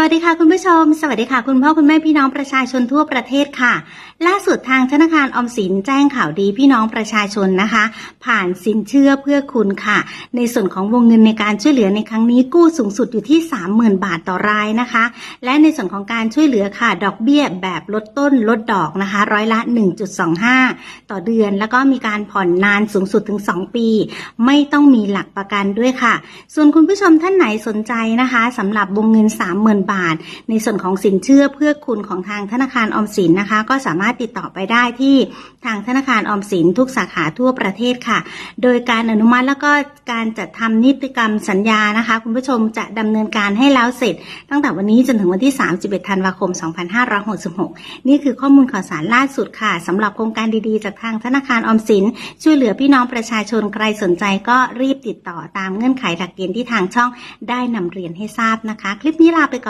สวัสดีค่ะคุณผู้ชม สวัสดีค่ะคุณพ่อคุณแม่พี่น้องประชาชนทั่วประเทศค่ะ ล่าสุดทางธนาคารอมสินแจ้งข่าวดีพี่น้องประชาชนนะคะ ผ่านสินเชื่อเพื่อคุณค่ะ ในส่วนของวงเงินในการช่วยเหลือในครั้งนี้กู้สูงสุดอยู่ที่ 30,000 บาทต่อรายนะคะ และในส่วนของการช่วยเหลือค่ะ ดอกเบี้ยแบบลดต้นลดดอกนะคะ ร้อยละ 1.25 ต่อเดือน แล้วก็มีการผ่อนนานสูงสุดถึง 2 ปี ไม่ต้องมีหลักประกันด้วยค่ะ ส่วนคุณผู้ชมท่านไหนสนใจนะคะสำหรับวงเงิน 30,000บาท ในส่วนของสินเชื่อเพื่อคุณของทางธนาคารออมสินนะคะ ก็สามารถติดต่อไปได้ที่ทางธนาคารออมสินทุกสาขาทั่วประเทศค่ะ โดยการอนุมัติแล้วก็การจัดทำนิติกรรมสัญญานะคะ คุณผู้ชมจะดำเนินการให้แล้วเสร็จ ตั้งแต่วันนี้จนถึงวันที่ 31 ธันวาคม 2566 นี่คือข้อมูลข่าวสารล่าสุดค่ะสำหรับโครงการดีๆ จากทางธนาคารออมสิน ช่วยเหลือพี่น้องประชาชนใครสนใจก็รีบติดต่อตามเงื่อนไขหลักเกณฑ์ที่ทางช่องได้นำเรียนให้ทราบนะคะ คลิปนี้ลาไปก่อน